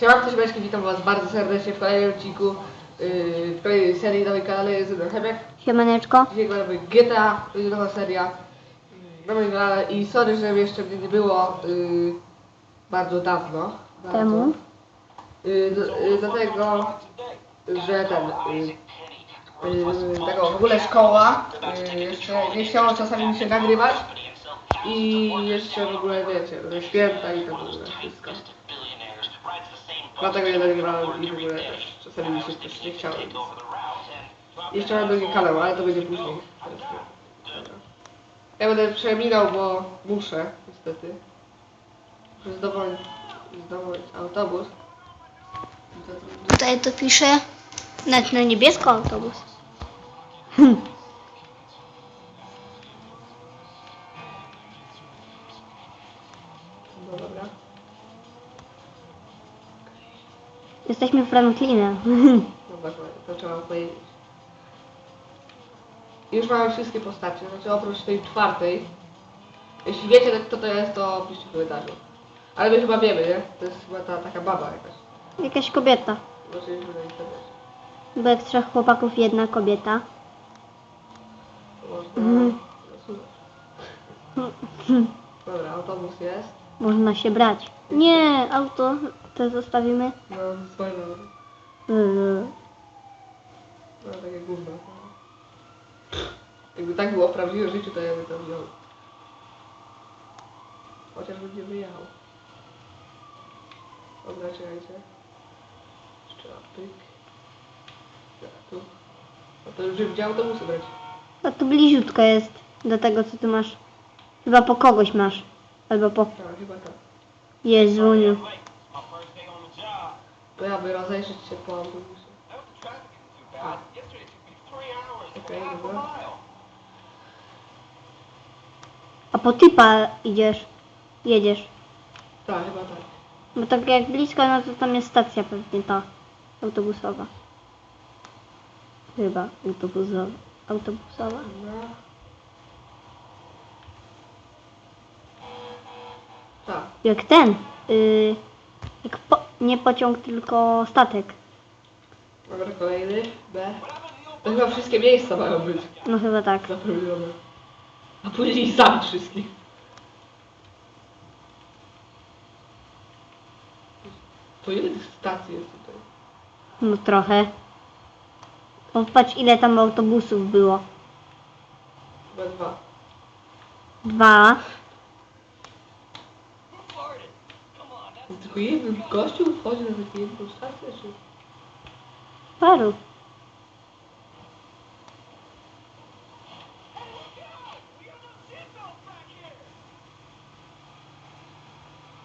Siema, cześć witam was bardzo serdecznie w kolejnym odcinku, yy, w kolejnej serii na moim kanale jest Zydor Hemek. Siemaneczko. Dzisiaj gramy GTA, to jest nowa seria na moim kanale i sorry, że jeszcze mnie nie było yy, bardzo dawno. Bardzo. Temu? Yy, d- yy, dlatego, że ten, yy, yy, tego w ogóle szkoła, yy, jeszcze nie chciała czasami mi się nagrywać i jeszcze w ogóle wiecie, święta i to w ogóle wszystko. Dlatego nie nagrywałem i w ogóle czasami mi się też nie chciało. Jeszcze mam drugi kanał, ale to będzie później. Ja będę przeminał, bo muszę, niestety. Muszę zdobyć, zdobyć autobus. To- to- Tutaj to pisze. Nawet na niebiesko autobus. No Jesteśmy Franklinem. No właśnie, to trzeba powiedzieć. Już mamy wszystkie postacie, znaczy oprócz tej czwartej. Jeśli wiecie kto to jest, to piszcie w komentarzu. Ale my chyba wiemy, nie? To jest chyba ta taka baba jakaś. Jakaś kobieta. Zobaczyliśmy na internecie. Bo jak trzech chłopaków, jedna kobieta. To Można Mhm. Dobra, autobus jest. Można się brać. Nie, auto to zostawimy. No, swoje Yy, no, takie gówno. Jakby tak było w prawdziwym życiu, to ja bym to wziął. Chociaż bym nie wyjechał. Dobra, czekajcie. Jeszcze raz, pyk. Ja, tu. No to już wziął autobusy brać. A tu bliziutko jest do tego, co tu masz. Chyba po kogoś masz. Albo po Tak, chyba tak. Jezuniu. To ja by rozejrzeć się po autobusie. A. Okej, dobra. A po typa idziesz. Jedziesz. Tak, chyba tak. Bo tak jak blisko, no to tam jest stacja pewnie ta autobusowa. Chyba autobusowa. Autobusowa. Dobra. Tak. Jak ten. Yy, jak po, nie pociąg, tylko statek. Dobra, kolejny. B. To chyba wszystkie miejsca mają być No chyba tak. zapełnione. A później zabić wszystkich. To ile tych stacji jest tutaj? No trochę. Popatrz ile tam autobusów było. Chyba dwa. Dwa. Tylko jeden gościu wchodzi na takie jedną stację, czy... Paru.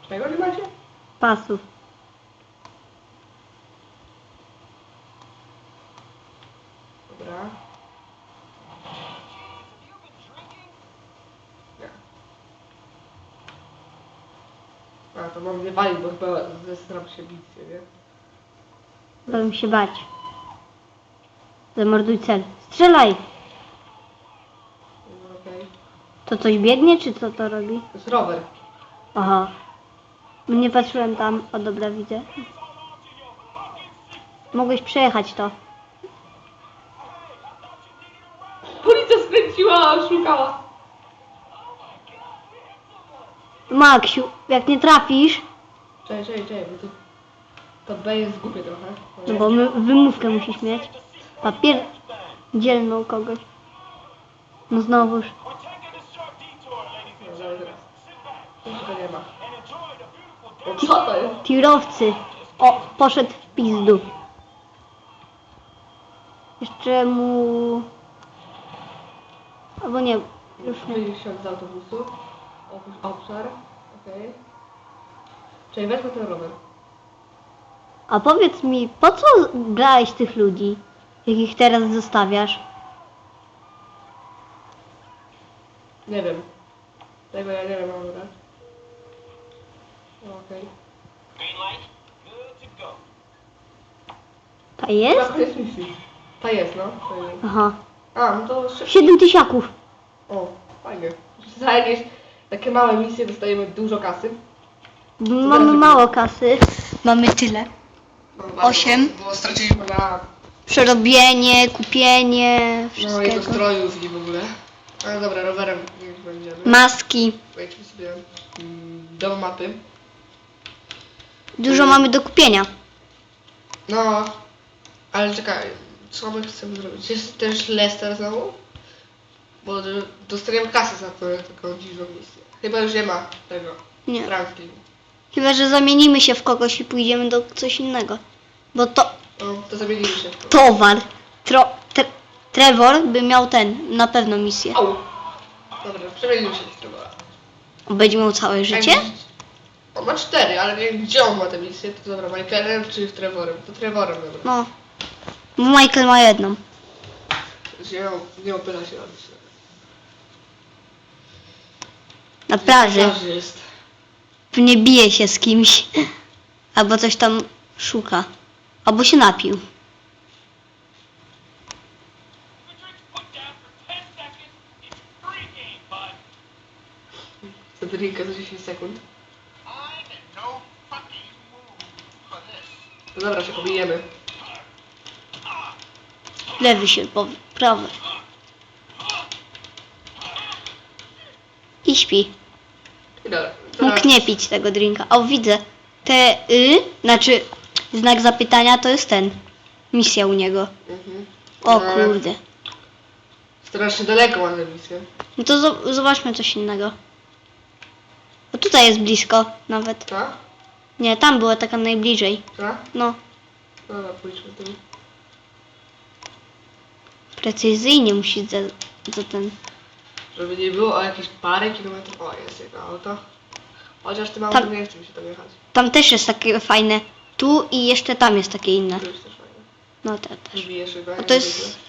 Czego nie macie? Pasów. Dobra. Nie. A, to mam nie walić, bo chyba zestram się bić, nie? Będę się bać. Zamorduj cel. Strzelaj! Okej. To coś biegnie, czy co to robi? To jest rower. Aha. Nie patrzyłem tam. O dobra, widzę. Mogłeś przejechać to. Policja skręciła, szukała. Maksiu, jak nie trafisz, Czekaj, czekaj, czekaj, bo to... To B jest głupie trochę. no bo my, wymówkę musisz mieć. Papier dzielną kogoś. No znowuż. No, zaraz. Nic to nie ma. O, co to jest? Tirowcy. O, poszedł w pizdu. Jeszcze mu... Albo nie, już nie. Wysiądź z autobusu. Opuść obszar. Okej. Czekaj, wezmę ten rower. A powiedz mi, po co brałeś tych ludzi, jak ich teraz zostawiasz? Nie wiem. Tego ja nie wiem, mam brać. Okej. Ta Okay. jest? To jest misji. Ta jest, no. To jest. Aha. A, no to szybko. Siedem tysiaków. O, fajnie. Za jakieś takie małe misje dostajemy dużo kasy. Mamy mało kasy. mamy tyle. No, bardzo, Osiem. Bo straciliśmy na Przerobienie, kupienie, no, jego wszystkiego. strojów i w ogóle. Ale dobra, rowerem niech będziemy. Maski. Wejdźmy sobie mm, do mapy. Dużo mamy do kupienia. No, ale czekaj, co my chcemy zrobić? Jest też Lester znowu? Bo dostaniemy kasę za to, taką dziwną misję. Chyba już nie ma tego. Nie. Franklin. Chyba, że zamienimy się w kogoś i pójdziemy do coś innego. Bo to No, to zamienimy się w to. towar. Tro, tre, Trevor by miał ten, na pewno misję. Au! Dobra, przemienimy się w Trevora. Będzie miał całe życie? Jak- On ma cztery, ale nie wiem gdzie on ma tę misję. To dobra, Michaelem czy Trevorem? To Trevorem, dobra. No. Bo Michael ma jedną. Nie, nie opyla się na misję. Na plaży. Plaży jest. Nie bije się z kimś. Albo coś tam szuka. Albo się napił. Chcę drinka za 10 sekund. No dobra, się pobijemy. Lewy się, po prawy. I śpi. Dobra. Mógł nie pić tego drinka. O, widzę. Te y, znaczy znak zapytania to jest ten. Misja u niego. Mhm. O Ale kurde. Strasznie daleko ma tę misję. No to zo- zobaczmy coś innego. O tutaj jest blisko nawet. Nie, tam była taka najbliżej. No, Dobra, pójdźmy precyzyjnie musi za, za ten. Żeby nie było o jakieś parę kilometrów. O, jest jedno auto. Chociaż tym autem Tam- nie chce mi się tam jechać. Tam też jest takie fajne. Tu i jeszcze tam jest takie inne. To jest też fajne. No te też. Wybije szybę. A to jest.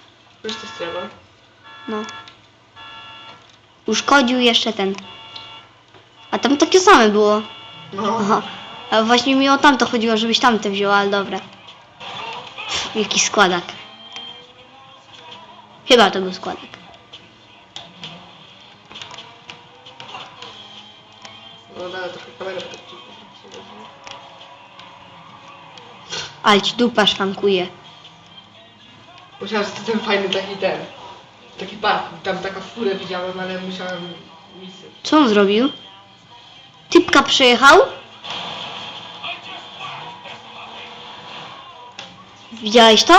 To jest strefa. No. Uszkodził jeszcze ten. A tam takie same było. No. Aha. A właśnie mi o tamto chodziło, żebyś tamte wziął, ale dobra. Pff, Jaki składak. Chyba to był składak. No dalej trochę kamerę tak Ale ci dupa szwankuje. Musiałem że to ten fajny taki ten. Taki park. Tam taka furę widziałem, ale musiałem. Co on zrobił? Typka przejechał? Widziałeś to?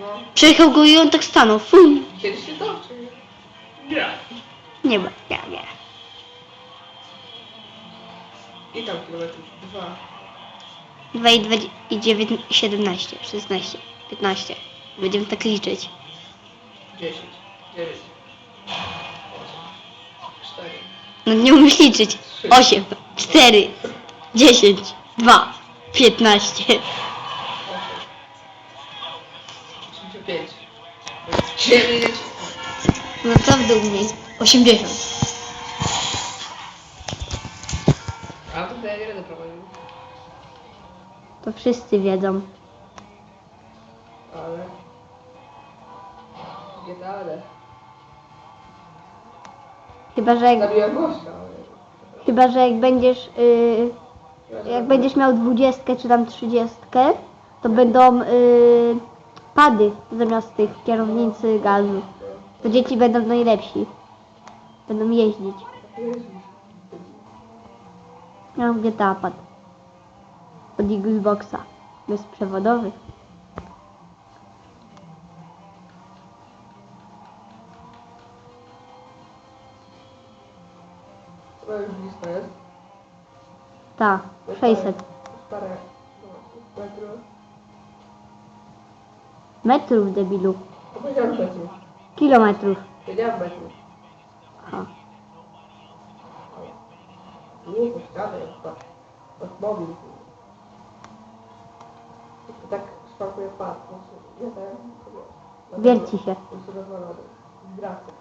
No. Przejechał go i on tak stanął. Fum. Kiedyś się to, czy nie? Nie. Nie ma, nie, nie. I tam kilometrów. Dwa. 2 i 2 i 9, 17, 16, 15. Będziemy tak liczyć. Dziesięć. Dziewięć. Osiem. Cztery. No nie umiesz liczyć. 8, 4, 10, 2, 15. Osiem. Osiemdziesiąt pięć. Dziewięć. No co w dół mniej? 80. to ja nie będę prowadził. To wszyscy wiedzą. Ale... Nie dalej. Chyba, że jak, Zabiłem gościa, ale... chyba, że jak będziesz, yy, jak będziesz miał 20 czy tam 30, to będą yy, pady zamiast tych kierownicy gazu. To dzieci będą najlepsi. Będą jeździć. Mam GTA pad. Od Eagleboxa. Bezprzewodowy. Już blisko jest. Tak, 600 Parę metrów. metrów debilu. Powiedziałem metrów. Kilometrów. Powiedziałem metrów. Aha. To. Automobil. To tak szwankuje pas. Nie wiem. Wierci się. Rozwalony. Wraca.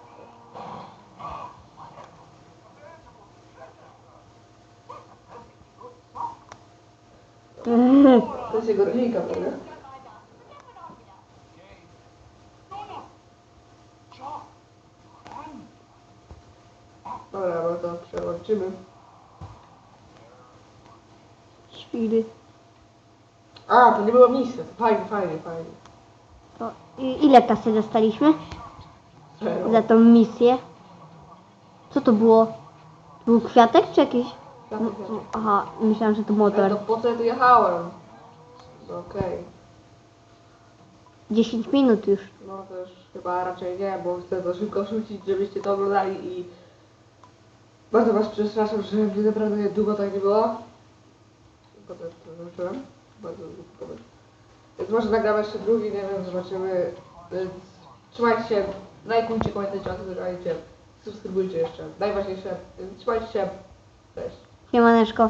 To się go dźwiga, prawda? Dobra, no to przełączymy. Świry. A, to nie była misja. Fajnie, fajnie, fajnie. To i- ile kasy dostaliśmy Zero. za tą misję? Co to było? To był kwiatek czy jakiś? Tak, M- tak. m- Aha, myślałam, że to Ale motor. to po co ja tu jechałem? No okej. 10 minut już. No to już chyba raczej nie, bo chcę to szybko rzucić, żebyście to oglądali i bardzo was przepraszam, że mnie naprawdę długo tak nie było. Potem to zobaczyłem. Bardzo potem. Więc może nagramy jeszcze drugi, nie wiem, zobaczymy. Więc trzymajcie się, lajkujcie, komentujcie, subskrybujcie, subskrybujcie jeszcze. Najważniejsze, więc trzymajcie się. Cześć. Siemaneczko.